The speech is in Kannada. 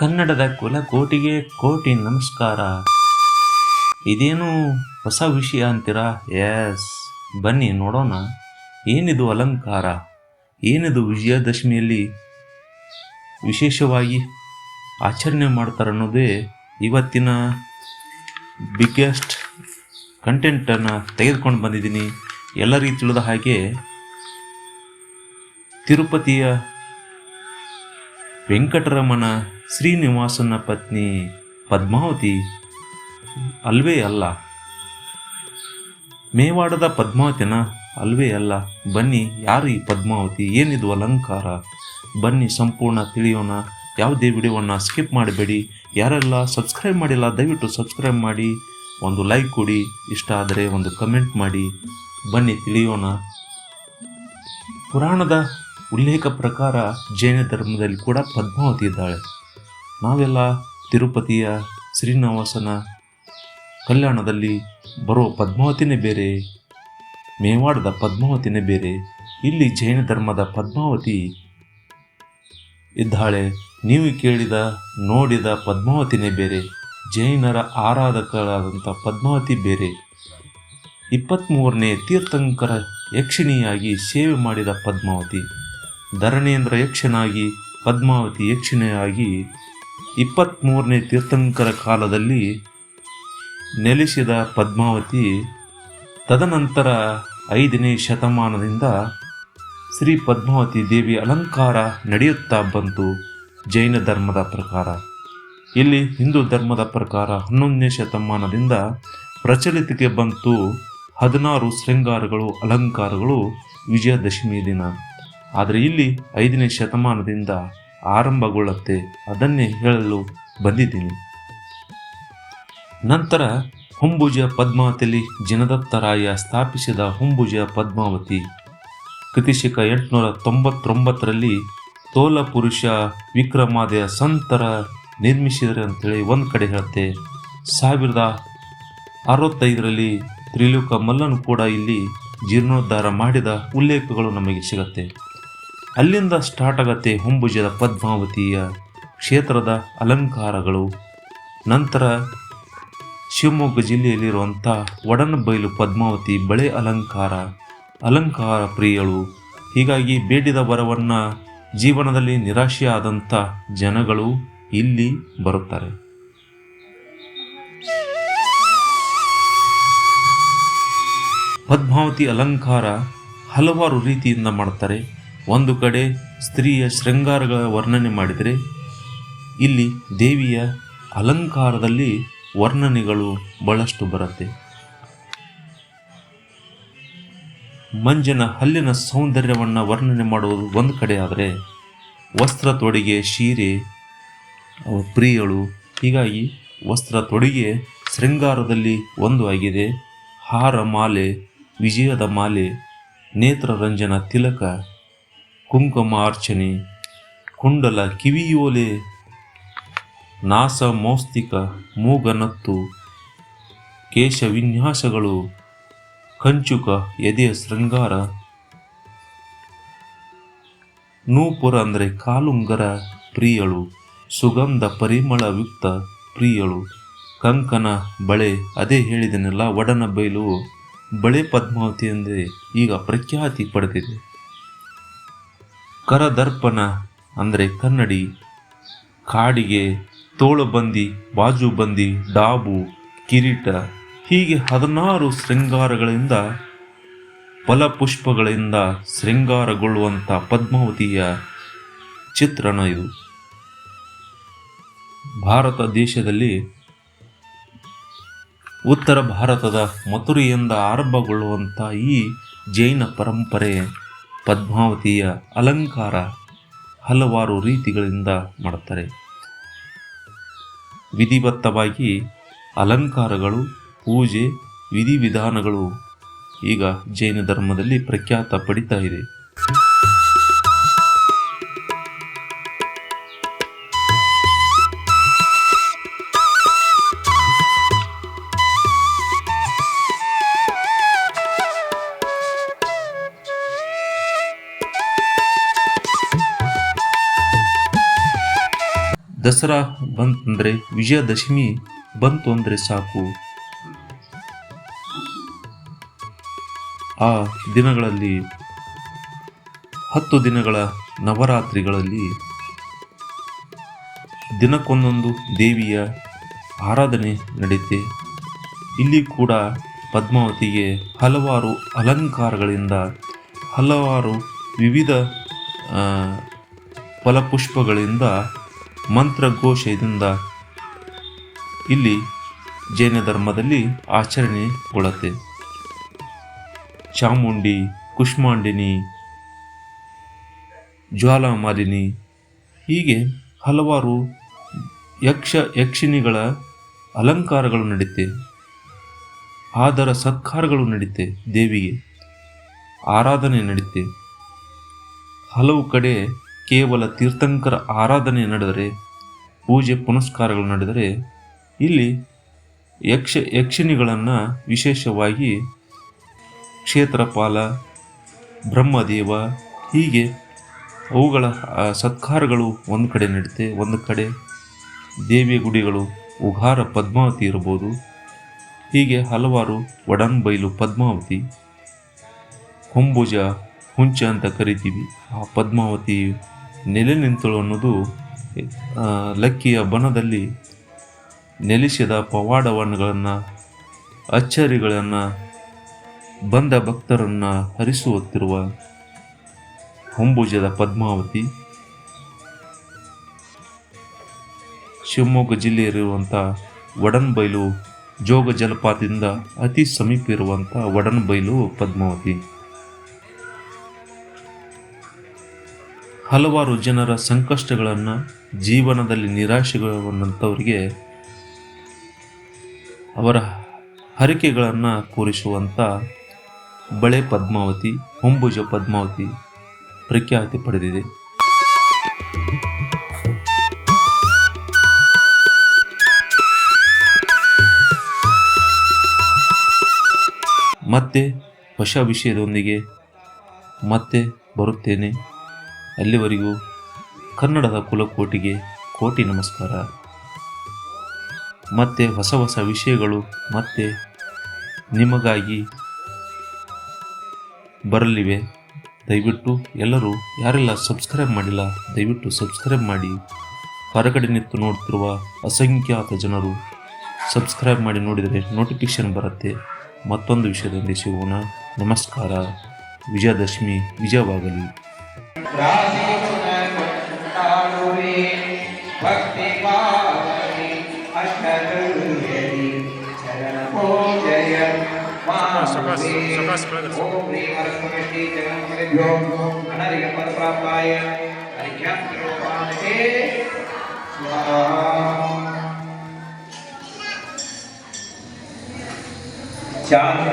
ಕನ್ನಡದ ಕುಲ ಕೋಟಿಗೆ ಕೋಟಿ ನಮಸ್ಕಾರ. ಇದೇನು ಹೊಸ ವಿಷಯ ಅಂತೀರಾ? ಎಸ್ ಬನ್ನಿ ನೋಡೋಣ. ಏನಿದು ಅಲಂಕಾರ? ಏನಿದು ವಿಜಯದಶಮಿಯಲ್ಲಿ ವಿಶೇಷವಾಗಿ ಆಚರಣೆ ಮಾಡ್ತಾರೆ ಅನ್ನೋದೇ ಇವತ್ತಿನ ಬಿಗ್ಗೆಸ್ಟ್ ಕಂಟೆಂಟನ್ನು ತೆಗೆದುಕೊಂಡು ಬಂದಿದ್ದೀನಿ. ಎಲ್ಲರಿಗೂ ತಿಳಿದ ಹಾಗೆ ತಿರುಪತಿಯ ವೆಂಕಟರಮಣ ಶ್ರೀನಿವಾಸನ ಪತ್ನಿ ಪದ್ಮಾವತಿ ಅಲ್ವೇ ಅಲ್ಲ. ಮೇವಾಡದ ಪದ್ಮಾವತಿನ ಅಲ್ವೇ ಅಲ್ಲ. ಬನ್ನಿ, ಯಾರು ಈ ಪದ್ಮಾವತಿ? ಏನಿದು ಅಲಂಕಾರ? ಬನ್ನಿ, ಸಂಪೂರ್ಣ ತಿಳಿಯೋಣ. ಯಾವುದೇ ವಿಡಿಯೋವನ್ನು ಸ್ಕಿಪ್ ಮಾಡಬೇಡಿ. ಯಾರೆಲ್ಲ ಸಬ್ಸ್ಕ್ರೈಬ್ ಮಾಡಿಲ್ಲ, ದಯವಿಟ್ಟು ಸಬ್ಸ್ಕ್ರೈಬ್ ಮಾಡಿ. ಒಂದು ಲೈಕ್ ಕೊಡಿ. ಇಷ್ಟ ಆದರೆ ಒಂದು ಕಮೆಂಟ್ ಮಾಡಿ. ಬನ್ನಿ, ತಿಳಿಯೋಣ. ಪುರಾಣದ ಉಲ್ಲೇಖ ಪ್ರಕಾರ ಜೈನ ಧರ್ಮದಲ್ಲಿ ಕೂಡ ಪದ್ಮಾವತಿ ಇದ್ದಾಳೆ. ನಾವೆಲ್ಲ ತಿರುಪತಿಯ ಶ್ರೀನಿವಾಸನ ಕಲ್ಯಾಣದಲ್ಲಿ ಬರೋ ಪದ್ಮಾವತಿನೇ ಬೇರೆ, ಮೇವಾಡದ ಪದ್ಮಾವತಿನೇ ಬೇರೆ, ಇಲ್ಲಿ ಜೈನ ಧರ್ಮದ ಪದ್ಮಾವತಿ ಇದ್ದಾಳೆ. ನೀವು ಕೇಳಿದ, ನೋಡಿದ ಪದ್ಮಾವತಿನೇ ಬೇರೆ, ಜೈನರ ಆರಾಧಕರಾದಂಥ ಪದ್ಮಾವತಿ ಬೇರೆ. ಇಪ್ಪತ್ತ್ಮೂರನೇ ತೀರ್ಥಂಕರ ಯಕ್ಷಿಣಿಯಾಗಿ ಸೇವೆ ಮಾಡಿದ ಪದ್ಮಾವತಿ, ಧರಣೇಂದ್ರ ಯಕ್ಷನಾಗಿ ಪದ್ಮಾವತಿ ಯಕ್ಷಿಣಿಯಾಗಿ ಇಪ್ಪತ್ತ್ಮೂರನೇ ತೀರ್ಥಂಕರ ಕಾಲದಲ್ಲಿ ನೆಲೆಸಿದ ಪದ್ಮಾವತಿ ತದನಂತರ ಐದನೇ ಶತಮಾನದಿಂದ ಶ್ರೀ ಪದ್ಮಾವತಿ ದೇವಿ ಅಲಂಕಾರ ನಡೆಯುತ್ತಾ ಬಂತು ಜೈನ ಧರ್ಮದ ಪ್ರಕಾರ. ಇಲ್ಲಿ ಹಿಂದೂ ಧರ್ಮದ ಪ್ರಕಾರ ಹನ್ನೊಂದನೇ ಶತಮಾನದಿಂದ ಪ್ರಚಲಿತಕ್ಕೆ ಬಂತು ಹದಿನಾರು ಶೃಂಗಾರಗಳು, ಅಲಂಕಾರಗಳು ವಿಜಯದಶಮಿ ದಿನ. ಆದರೆ ಇಲ್ಲಿ ಐದನೇ ಶತಮಾನದಿಂದ ಆರಂಭಗೊಳ್ಳುತ್ತೆ. ಅದನ್ನೇ ಹೇಳಲು ಬಂದಿದ್ದೀನಿ. ನಂತರ ಹೊಂಬುಜ ಪದ್ಮಾವತಿಯಲ್ಲಿ ಜಿನದತ್ತರಾಯ ಸ್ಥಾಪಿಸಿದ ಹೊಂಬುಜ ಪದ್ಮಾವತಿ. ಕೃತಿಶಕ ಎಂಟುನೂರ ತೊಂಬತ್ತೊಂಬತ್ತರಲ್ಲಿ ತೋಲ ಪುರುಷ ವಿಕ್ರಮಾದಿಯ ಸಂತರ ನಿರ್ಮಿಸಿದರೆ ಅಂತೇಳಿ ಒಂದು ಕಡೆ ಹೇಳುತ್ತೆ. ಸಾವಿರದ ಅರವತ್ತೈದರಲ್ಲಿ ತ್ರಿಲೋಕ ಮಲ್ಲನು ಕೂಡ ಇಲ್ಲಿ ಜೀರ್ಣೋದ್ಧಾರ ಮಾಡಿದ ಉಲ್ಲೇಖಗಳು ನಮಗೆ ಸಿಗತ್ತೆ. ಅಲ್ಲಿಂದ ಸ್ಟಾರ್ಟ್ ಆಗತ್ತೆ ಹೊಂಬುಜದ ಪದ್ಮಾವತಿಯ ಕ್ಷೇತ್ರದ ಅಲಂಕಾರಗಳು. ನಂತರ ಶಿವಮೊಗ್ಗ ಜಿಲ್ಲೆಯಲ್ಲಿರುವಂಥ ಒಡನಬೈಲು ಪದ್ಮಾವತಿ ಬಳೆ ಅಲಂಕಾರ ಅಲಂಕಾರ ಪ್ರಿಯಳು. ಹೀಗಾಗಿ ಬೇಡಿದ ವರವನ್ನು ಜೀವನದಲ್ಲಿ ನಿರಾಶೆಯಾದಂಥ ಜನಗಳು ಇಲ್ಲಿ ಬರುತ್ತಾರೆ. ಪದ್ಮಾವತಿ ಅಲಂಕಾರ ಹಲವಾರು ರೀತಿಯಿಂದ ಮಾಡ್ತಾರೆ. ಒಂದು ಕಡೆ ಸ್ತ್ರೀಯ ಶೃಂಗಾರಗಳ ವರ್ಣನೆ ಮಾಡಿದರೆ, ಇಲ್ಲಿ ದೇವಿಯ ಅಲಂಕಾರದಲ್ಲಿ ವರ್ಣನೆಗಳು ಬಹಳಷ್ಟು ಬರುತ್ತೆ. ಮಂಜನ ಹಲ್ಲಿನ ಸೌಂದರ್ಯವನ್ನು ವರ್ಣನೆ ಮಾಡುವುದು ಒಂದು ಕಡೆ ಆದರೆ, ವಸ್ತ್ರ ತೊಡಿಗೆ ಶೀರೆ ಪ್ರಿಯಳು, ಹೀಗಾಗಿ ವಸ್ತ್ರ ತೊಡಿಗೆ ಶೃಂಗಾರದಲ್ಲಿ ಒಂದು ಆಗಿದೆ. ಹಾರ ಮಾಲೆ, ವಿಜಯದ ಮಾಲೆ, ನೇತ್ರರಂಜನ ತಿಲಕ ಕುಂಕುಮ ಅರ್ಚನೆ ಕುಂಡಲ ಕಿವಿಯೋಲೆ, ನಾಸ ಮೋಸ್ತಿಕ ಮೂಗನತ್ತು, ಕೇಶವಿನ್ಯಾಸಗಳು, ಕಂಚುಕ ಎದೆಯ ಶೃಂಗಾರ, ನೂಪುರ ಅಂದರೆ ಕಾಲುಂಗರ ಪ್ರಿಯಳು, ಸುಗಂಧ ಪರಿಮಳಯುಕ್ತ ಪ್ರಿಯಳು, ಕಂಕನ ಬಳೆ ಅದೇ ಹೇಳಿದನೆಲ್ಲ, ಒಡನ ಬಯಲು ಬಳೆ ಪದ್ಮಾವತಿ ಎಂದೇ ಈಗ ಪ್ರಖ್ಯಾತಿ ಪಡೆದಿದೆ. ಕರದರ್ಪಣ ಅಂದರೆ ಕನ್ನಡಿ, ಕಾಡಿಗೆ ತೋಳುಬಂದಿ ಬಾಜುಬಂದಿ ಡಾಬು, ಕಿರೀಟ, ಹೀಗೆ ಹದಿನಾರು ಶೃಂಗಾರಗಳಿಂದ, ಫಲಪುಷ್ಪಗಳಿಂದ ಶೃಂಗಾರಗೊಳ್ಳುವಂಥ ಪದ್ಮಾವತಿಯ ಚಿತ್ರಣ ಇದು. ಭಾರತ ದೇಶದಲ್ಲಿ ಉತ್ತರ ಭಾರತದ ಮಥುರೆಯಿಂದ ಆರಂಭಗೊಳ್ಳುವಂಥ ಈ ಜೈನ ಪರಂಪರೆ ಪದ್ಮಾವತಿಯ ಅಲಂಕಾರ ಹಲವಾರು ರೀತಿಗಳಿಂದ ಮಾಡುತ್ತಾರೆ. ವಿಧಿಬದ್ಧವಾಗಿ ಅಲಂಕಾರಗಳು, ಪೂಜೆ, ವಿಧಿವಿಧಾನಗಳು ಈಗ ಜೈನ ಧರ್ಮದಲ್ಲಿ ಪ್ರಖ್ಯಾತ ಪಡಿತಾ ಇದೆ. ದಸರಾ ಬಂತಂದರೆ ವಿಜಯದಶಮಿ ಬಂತು ಅಂದರೆ ಸಾಕು. ಆ ದಿನಗಳಲ್ಲಿ, ಹತ್ತು ದಿನಗಳ ನವರಾತ್ರಿಗಳಲ್ಲಿ ದಿನಕ್ಕೊಂದೊಂದು ದೇವಿಯ ಆರಾಧನೆ ನಡೆಯುತ್ತೆ ಇಲ್ಲಿ ಕೂಡ ಪದ್ಮಾವತಿಗೆ ಹಲವಾರು ಅಲಂಕಾರಗಳಿಂದ ಹಲವಾರು ವಿವಿಧ ಫಲಪುಷ್ಪಗಳಿಂದ ಮಂತ್ರಘೋಷದಿಂದ ಇಲ್ಲಿ ಜೈನ ಧರ್ಮದಲ್ಲಿ ಆಚರಣೆಗೊಳ್ಳುತ್ತೆ. ಚಾಮುಂಡಿ, ಕುಷ್ಮಾಂಡಿನಿ, ಜ್ವಾಲಾಮಾಲಿನಿ, ಹೀಗೆ ಹಲವಾರು ಯಕ್ಷ ಯಕ್ಷಿಣಿಗಳ ಅಲಂಕಾರಗಳು ನಡೆಯುತ್ತೆ ಆದರ ಸತ್ಕಾರಗಳು ನಡೆಯುತ್ತೆ ದೇವಿಗೆ. ಆರಾಧನೆ ನಡೆಯುತ್ತೆ ಹಲವು ಕಡೆ ಕೇವಲ ತೀರ್ಥಂಕರ ಆರಾಧನೆ ನಡೆದರೆ, ಪೂಜೆ ಪುನಸ್ಕಾರಗಳು ನಡೆದರೆ, ಇಲ್ಲಿ ಯಕ್ಷ, ಯಕ್ಷಿಣಿಗಳನ್ನು ವಿಶೇಷವಾಗಿ ಕ್ಷೇತ್ರಪಾಲ, ಬ್ರಹ್ಮದೇವ, ಹೀಗೆ ಅವುಗಳ ಸತ್ಕಾರಗಳು ಒಂದು ಕಡೆ ನಡೀತೆ, ಒಂದು ಕಡೆ ದೇವಿಯ ಗುಡಿಗಳು ಉಘಾರ ಪದ್ಮಾವತಿ ಇರ್ಬೋದು, ಹೀಗೆ ಹಲವಾರು ಒಡನ್ಬೈಲು ಪದ್ಮಾವತಿ ಹೊಂಬುಜ ಹುಂಚ ಅಂತ ಕರಿತೀವಿ, ಆ ಪದ್ಮಾವತಿ ನೆಲೆ ನಿಂತಳು ಅನ್ನೋದು ಲಕ್ಕಿಯ ಬನದಲ್ಲಿ ನೆಲೆಸಿದ ಪವಾಡವನ್ನುಗಳನ್ನು ಅಚ್ಚರಿಗಳನ್ನು, ಬಂದ ಭಕ್ತರನ್ನು ಹರಿಸುತ್ತಿರುವ ಹೊಂಬುಜದ ಪದ್ಮಾವತಿ. ಶಿವಮೊಗ್ಗ ಜಿಲ್ಲೆಯಲ್ಲಿರುವಂಥ ವಡನ್ಬೈಲು ಜೋಗ ಜಲಪಾತದಿಂದ ಅತಿ ಸಮೀಪ ಇರುವಂಥ ವಡನ್ಬೈಲು ಪದ್ಮಾವತಿ. ಹಲವಾರು ಜನರ ಸಂಕಷ್ಟಗಳನ್ನು ಜೀವನದಲ್ಲಿ ನಿರಾಶೆಗೊಂಡಂಥವರಿಗೆ ಅವರ ಹರಿಕೆಗಳನ್ನು ಪೂರೈಸುವಂಥ ಬಳೆ ಪದ್ಮಾವತಿ, ಹೊಂಬುಜ ಪದ್ಮಾವತಿ ಪ್ರಖ್ಯಾತಿ ಪಡೆದಿದೆ. ಮತ್ತೆ ಹೊಸ ವಿಷಯದೊಂದಿಗೆ ಮತ್ತೆ ಬರುತ್ತೇನೆ. ಅಲ್ಲಿವರೆಗೂ ಕನ್ನಡದ ಕುಲಕೋಟಿಗೆ ಕೋಟಿ ನಮಸ್ಕಾರ. ಮತ್ತೆ ಹೊಸ ಹೊಸ ವಿಷಯಗಳು ಮತ್ತೆ ನಿಮಗಾಗಿ ಬರಲಿವೆ. ದಯವಿಟ್ಟು ಎಲ್ಲರೂ ಯಾರೆಲ್ಲ ಸಬ್ಸ್ಕ್ರೈಬ್ ಮಾಡಿಲ್ಲ, ದಯವಿಟ್ಟು ಸಬ್ಸ್ಕ್ರೈಬ್ ಮಾಡಿ. ಹೊರಗಡೆ ನಿಂತು ನೋಡ್ತಿರುವ ಅಸಂಖ್ಯಾತ ಜನರು ಸಬ್ಸ್ಕ್ರೈಬ್ ಮಾಡಿ ನೋಡಿದರೆ ನೋಟಿಫಿಕೇಶನ್ ಬರುತ್ತೆ. ಮತ್ತೊಂದು ವಿಷಯದಲ್ಲಿ ಸಿಗೋಣ. ನಮಸ್ಕಾರ. ವಿಜಯದಶಮಿ ವಿಜಯವಾಗಲಿ. राशि सुनन तालुवे भक्ति पावनी अष्टदुर्यदि चरण पूजय ओम ह्रीम अरस्वष्टि जन्मभ्यो अनर्घ परप्राप्ताय हरिख्यात्रोपानके स्वाहा चार